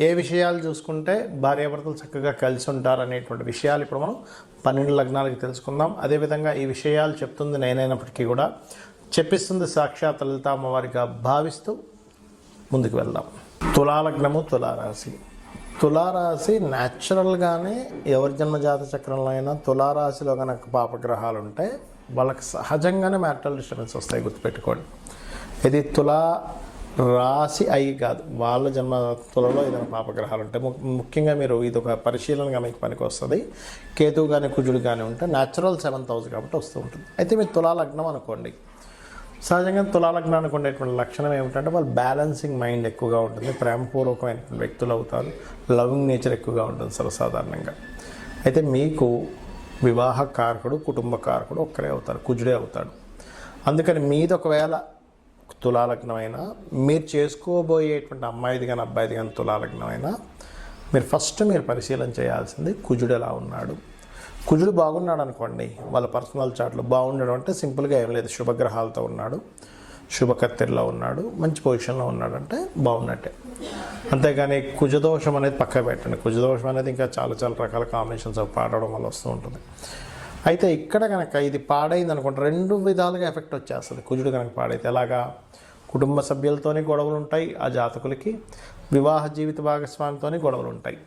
ఏ విషయాలు చూసుకుంటే భార్యాభర్తలు చక్కగా కలిసి ఉంటారు అనేటువంటి విషయాలు ఇప్పుడు మనం పన్నెండు లగ్నాలకి తెలుసుకుందాం. అదేవిధంగా ఈ విషయాలు చెప్తుంది నేనైనప్పటికీ కూడా చెప్పిస్తుంది సాక్షాత్ లలిత అమ్మవారిగా భావిస్తూ ముందుకు వెళ్దాం. తులాలగ్నము తులారాశి. తులారాశి న్యాచురల్గానే ఎవరి జన్మజాత చక్రంలో అయినా తులారాశిలో కనుక పాపగ్రహాలు ఉంటే వాళ్ళకి సహజంగానే మ్యాటల్ డిస్టర్బెన్స్ వస్తాయి గుర్తుపెట్టుకోండి. ఇది తులా రాశి అయి కాదు. వాళ్ళ జన్మ తులలో ఏదైనా పాపగ్రహాలు ఉంటాయి ము- ముఖ్యంగా మీరు ఇది ఒక పరిశీలనగా మీకు పనికి వస్తుంది కేతువు కానీ కుజుడు కానీ ఉంటే న్యాచురల్ సెవెంత్ హౌస్ కాబట్టి వస్తూ ఉంటుంది. అయితే మీరు తులాలగ్నం అనుకోండి. సహజంగా తులాలగ్నానికి ఉండేటువంటి లక్షణం ఏమిటంటే వాళ్ళు బ్యాలెన్సింగ్ మైండ్ ఎక్కువగా ఉంటుంది. ప్రేమపూర్వకమైనటువంటి వ్యక్తులు అవుతారు. లవింగ్ నేచర్ ఎక్కువగా ఉంటుంది సర్వసాధారణంగా. అయితే మీకు వివాహ కారకుడు కుటుంబ కారకుడు ఒక్కరే అవుతారు. కుజుడే అవుతాడు. అందుకని మీది ఒకవేళ తులాలగ్నమైనా మీరు చేసుకోబోయేటువంటి అమ్మాయిది కానీ అబ్బాయిది కానీ తులాలగ్నమైనా మీరు ఫస్ట్ మీరు పరిశీలన చేయాల్సింది కుజుడు ఎలా ఉన్నాడు. కుజుడు బాగున్నాడు అనుకోండి వాళ్ళ పర్సనల్ చాట్లు బాగుండడం అంటే సింపుల్గా ఏం లేదు. శుభగ్రహాలతో ఉన్నాడు శుభకత్తిరిలో ఉన్నాడు మంచి పొజిషన్లో ఉన్నాడు అంటే బాగున్నట్టే. అంతేగాని కుజదోషం అనేది పక్క పెట్టండి. కుజదోషం అనేది ఇంకా చాలా చాలా రకాల కాంబినేషన్స్ పాడడం వల్ల వస్తూ ఉంటుంది. అయితే ఇక్కడ కనుక ఇది పాడైంది అనుకుంటే రెండు విధాలుగా ఎఫెక్ట్ వచ్చేస్తుంది. కుజుడు కనుక పాడైతే ఎలాగా? కుటుంబ సభ్యులతోనే గొడవలు ఉంటాయి ఆ జాతకులకి వివాహ జీవిత భాగస్వామితోనే గొడవలు ఉంటాయి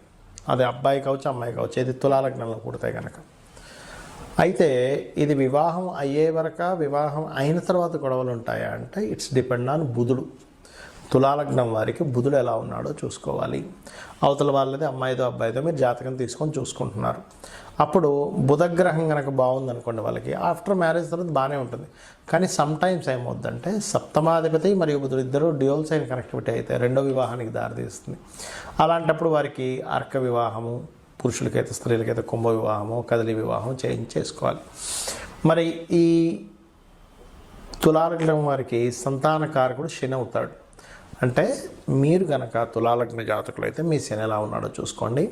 అది అబ్బాయి కావచ్చు అమ్మాయి కావచ్చు ఇది తులాలగ్నంలో పుడతాయి కనుక అయితే ఇది వివాహం అయ్యే వరక వివాహం అయిన తర్వాత గొడవలు ఉంటాయా అంటే ఇట్స్ డిపెండ్ ఆన్ బుధుడు. తులాలగ్నం వారికి బుధుడు ఎలా ఉన్నాడో చూసుకోవాలి. అవతల వాళ్ళది అమ్మాయితో అబ్బాయితో మీరు జాతకం తీసుకొని చూసుకుంటున్నారు. అప్పుడు బుధగ్రహం కనుక బాగుందనుకోండి వాళ్ళకి ఆఫ్టర్ మ్యారేజ్ తర్వాత బాగానే ఉంటుంది. కానీ సమ్ టైమ్స్ ఏమవుద్దంటే సప్తమాధిపతి మరియు బుధుడు ఇద్దరు డ్యూల్ సైన్ కనెక్టివిటీ అయితే రెండో వివాహానికి దారితీస్తుంది. అలాంటప్పుడు వారికి అర్క వివాహము పురుషులకైతే స్త్రీలకైతే కుంభ వివాహము కదలి వివాహం చేయించేసుకోవాలి. మరి ఈ తులాలగ్నం వారికి సంతాన కారకుడు శని అవుతాడు. అంటే మీరు కనుక తులాలగ్న జాతకులు అయితే మీ శని ఎలా ఉన్నాడో చూసుకోండి.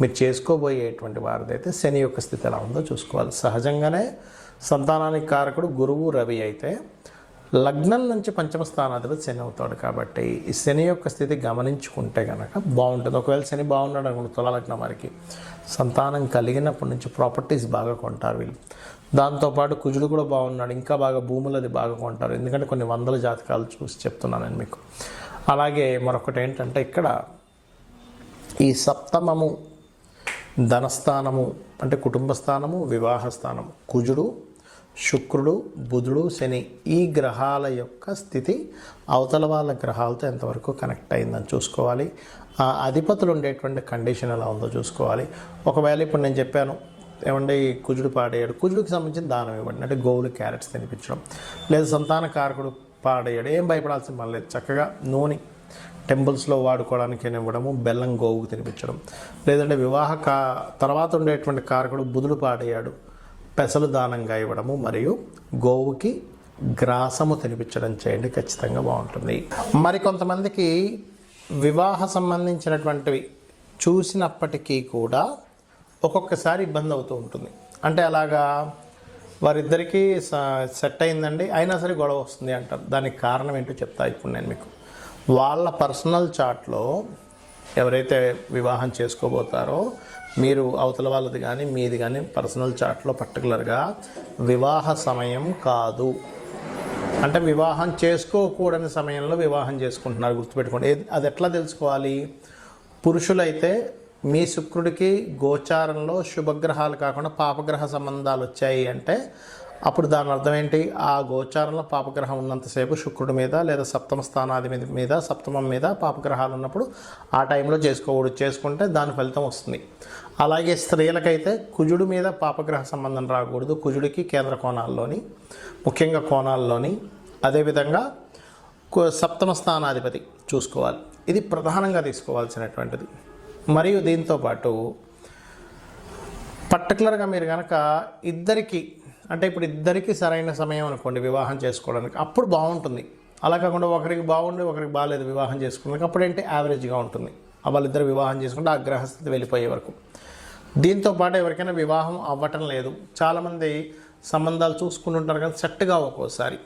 మీరు చేసుకోబోయేటువంటి వారిదైతే శని యొక్క స్థితి ఎలా ఉందో చూసుకోవాలి. సహజంగానే సంతానానికి కారకుడు గురువు రవి అయితే లగ్నం నుంచి పంచమ స్థానాధిపతి శని అవుతాడు కాబట్టి ఈ శని యొక్క స్థితి గమనించుకుంటే కనుక బాగుంటుంది. ఒకవేళ శని బాగున్నాడు అనుకుంటే తులాలగ్నం వారికి. సంతానం కలిగినప్పటి నుంచి ప్రాపర్టీస్ బాగా కొంటారు వీళ్ళు. దాంతోపాటు కుజుడు కూడా బాగున్నాడు. ఇంకా బాగా భూములది బాగా కొంటారు. ఎందుకంటే కొన్ని వందల జాతకాలు చూసి చెప్తున్నాను నేను మీకు. అలాగే మరొకటి ఏంటంటే ఇక్కడ ఈ సప్తమము ధనస్థానము అంటే కుటుంబ స్థానము వివాహ స్థానము. కుజుడు శుక్రుడు బుధుడు శని ఈ గ్రహాల యొక్క స్థితి అవతల వాళ్ళ గ్రహాలతో ఎంతవరకు కనెక్ట్ అయిందని చూసుకోవాలి. ఆ అధిపతులు ఉండేటువంటి కండిషన్ ఎలా ఉందో చూసుకోవాలి. ఒకవేళ ఇప్పుడు నేను చెప్పాను ఏమంటే కుజుడు పాడేయాడు కుజుడికి సంబంధించిన దానం ఇవ్వండి. అంటే గోవులు క్యారెట్స్ తినిపించడం. లేదా సంతాన కారకుడు పాడేయడం ఏం భయపడాల్సిన పని లేదు. చక్కగా నూనె టెంపుల్స్లో వాడుకోవడానికి ఇవ్వడము బెల్లం గోవుకు తినిపించడం. లేదంటే వివాహ కా తర్వాత ఉండేటువంటి కారకుడు బుధుడు పాడేయాడు పెసలు దానంగా ఇవ్వడము మరియు గోవుకి గ్రాసము తినిపించడం చేయండి. ఖచ్చితంగా బాగుంటుంది. మరి కొంతమందికి వివాహ సంబంధించినటువంటివి చూసినప్పటికీ కూడా ఒక్కొక్కసారి ఇబ్బంది అవుతూ ఉంటుంది. అంటే అలాగా వారిద్దరికీ స- సెట్ అయిందండి. అయినా సరే గొడవ వస్తుంది అంటారు. దానికి కారణం ఏంటో చెప్తా ఇప్పుడు నేను మీకు. వాళ్ళ పర్సనల్ చాట్లో ఎవరైతే వివాహం చేసుకోబోతారో మీరు అవతల వాళ్ళది కానీ మీది కానీ పర్సనల్ చాట్లో పర్టికులర్గా వివాహ సమయం కాదు. అంటే వివాహం చేసుకోకూడని సమయంలో వివాహం చేసుకుంటున్నారు గుర్తుపెట్టుకోండి. అది ఎట్లా తెలుసుకోవాలి? పురుషులైతే మీ శుక్రుడికి గోచారంలో శుభగ్రహాలు కాకుండా పాపగ్రహ సంబంధాలు వచ్చాయి అంటే అప్పుడు దాని అర్థం ఏంటి? ఆ గోచారంలో పాపగ్రహం ఉన్నంతసేపు శుక్రుడి మీద లేదా సప్తమ స్థానాది మీద మీద సప్తమం మీద పాపగ్రహాలు ఉన్నప్పుడు ఆ టైంలో చేసుకోకూడదు. చేసుకుంటే దాని ఫలితం వస్తుంది. అలాగే స్త్రీలకైతే కుజుడి మీద పాపగ్రహ సంబంధం రాకూడదు. కుజుడికి కేంద్ర కోణాల్లోని ముఖ్యంగా కోణాల్లోని అదేవిధంగా సప్తమ స్థానాధిపతి చూసుకోవాలి. ఇది ప్రధానంగా తీసుకోవాల్సినటువంటిది. మరియు దీంతో పాటు పర్టికులర్గా మీరు కనుక ఇద్దరికి అంటే ఇప్పుడు ఇద్దరికి సరైన సమయం అనుకోండి వివాహం చేసుకోవడానికి అప్పుడు బాగుంటుంది. అలా కాకుండా ఒకరికి బాగుండి ఒకరికి బాగాలేదు వివాహం చేసుకోవడానికి అప్పుడు ఏంటి యావరేజ్గా ఉంటుంది. వాళ్ళిద్దరు వివాహం చేసుకుంటే ఆ గ్రహస్థితి వెళ్ళిపోయే వరకు. దీంతో పాటు ఎవరికైనా వివాహం అవ్వటం లేదు. చాలామంది సంబంధాలు చూసుకుంటుంటారు కానీ సెట్గా ఒక్కోసారి.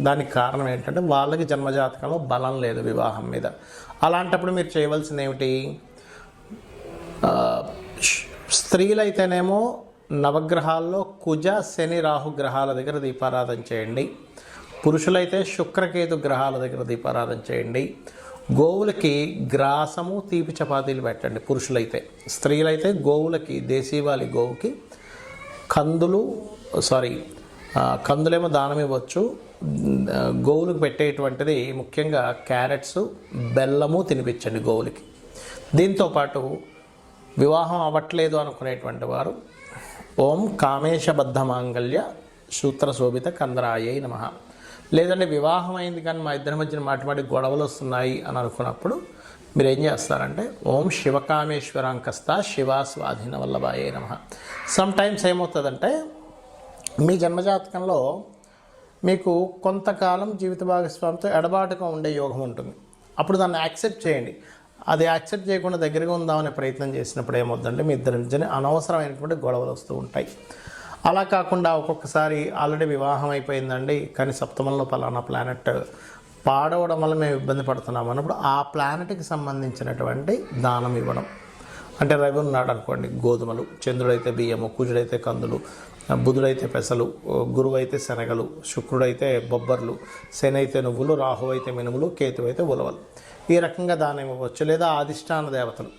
దానికి కారణం ఏంటంటే వాళ్ళకి జన్మజాతకంలో బలం లేదు వివాహం మీద. అలాంటప్పుడు మీరు చేయవలసింది ఏమిటి స్త్రీలైతేనేమో నవగ్రహాల్లో కుజ శని రాహు గ్రహాల దగ్గర దీపారాధన చేయండి. పురుషులైతే శుక్రకేతు గ్రహాల దగ్గర దీపారాధన చేయండి. గోవులకి గ్రాసము తీపి చపాతీలు పెట్టండి పురుషులైతే. స్త్రీలైతే గోవులకి దేశీవాలి గోవుకి కందులు సారీ కందులేమో దానం ఇవ్వచ్చు. గోవులకు పెట్టేటువంటిది ముఖ్యంగా క్యారెట్స్ బెల్లము తినిపించండి గోవులకి. దీంతో పాటు వివాహం అవ్వట్లేదు అనుకునేటువంటి వారు ఓం కామేశబద్ధ మాంగళ్య సూత్ర శోభిత కందరాయ నమ. లేదంటే వివాహం అయింది కానీ మా ఇద్దరి మధ్యన మాటిమాటి గొడవలు వస్తున్నాయి అని అనుకున్నప్పుడు మీరు ఏం చేస్తారంటే ఓం శివకామేశ్వరాంకస్త శివా స్వాధీన వల్లభాయే నమ. సమ్ టైమ్స్ ఏమవుతుందంటే మీ జన్మజాతకంలో మీకు కొంతకాలం జీవిత భాగస్వామితో ఎడబాటుగా ఉండే యోగం ఉంటుంది. అప్పుడు దాన్ని యాక్సెప్ట్ చేయండి. అది యాక్సెప్ట్ చేయకుండా దగ్గరగా ఉందామనే ప్రయత్నం చేసినప్పుడు ఏమవుతుందంటే మీ ఇద్దరి నుంచి అనవసరమైనటువంటి గొడవలు వస్తూ ఉంటాయి. అలా కాకుండా ఒక్కొక్కసారి ఆల్రెడీ వివాహం అయిపోయిందండి. కానీ సప్తమంలో పలానా ప్లానెట్ పాడవడం వల్ల మేము ఇబ్బంది పడుతున్నాం అన్నప్పుడు ఆ ప్లానెట్కి సంబంధించినటువంటి దానం ఇవ్వడం. అంటే రవి ఉన్నాడు అనుకోండి గోధుమలు చంద్రుడైతే బియ్యము కుజుడైతే కందులు బుధుడైతే పెసలు గురువు అయితే శనగలు శుక్రుడైతే బొబ్బర్లు శని అయితే నువ్వులు రాహు అయితే మినుములు కేతు అయితే ఉలవలు. ఈ రకంగా దానం ఇవ్వచ్చు. లేదా అధిష్టాన దేవతలు.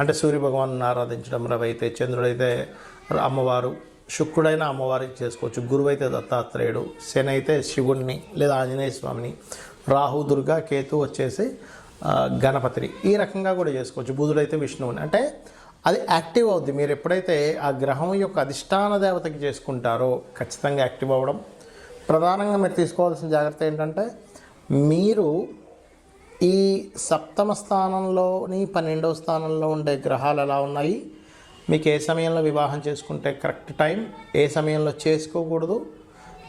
అంటే సూర్యభగవాను ఆరాధించడం రవైతే అయితే చంద్రుడైతే అమ్మవారు శుక్రుడైన అమ్మవారికి చేసుకోవచ్చు. గురువు అయితే దత్తాత్రేయుడు శని అయితే శివుణ్ణి లేదా ఆంజనేయ స్వామిని రాహు దుర్గా కేతు వచ్చేసి గణపతిని ఈ రకంగా కూడా చేసుకోవచ్చు. బుధుడైతే విష్ణువుని. అంటే అది యాక్టివ్ అవుద్ది. మీరు ఎప్పుడైతే ఆ గ్రహం యొక్క అధిష్టాన దేవతకి చేసుకుంటారో ఖచ్చితంగా యాక్టివ్ అవ్వడం. ప్రధానంగా మీరు తీసుకోవాల్సిన జాగ్రత్త ఏంటంటే మీరు ఈ సప్తమ స్థానంలోని పన్నెండవ స్థానంలో ఉండే గ్రహాలు ఎలా ఉన్నాయి? మీకు ఏ సమయంలో వివాహం చేసుకుంటే కరెక్ట్ టైం? ఏ సమయంలో చేసుకోకూడదు?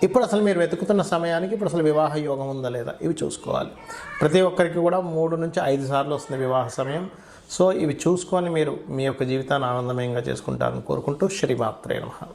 ఇప్పుడు అసలు మీరు వెతుకుతున్న సమయానికి ఇప్పుడు అసలు వివాహ యోగం ఉందా లేదా? ఇవి చూసుకోవాలి. ప్రతి ఒక్కరికి కూడా మూడు నుంచి ఐదు సార్లు వస్తుంది వివాహ సమయం. సో ఇవి చూసుకొని మీరు మీ యొక్క జీవితాన్ని ఆనందమయంగా చేసుకుంటారని కోరుకుంటూ శ్రీమాత్రే నమ.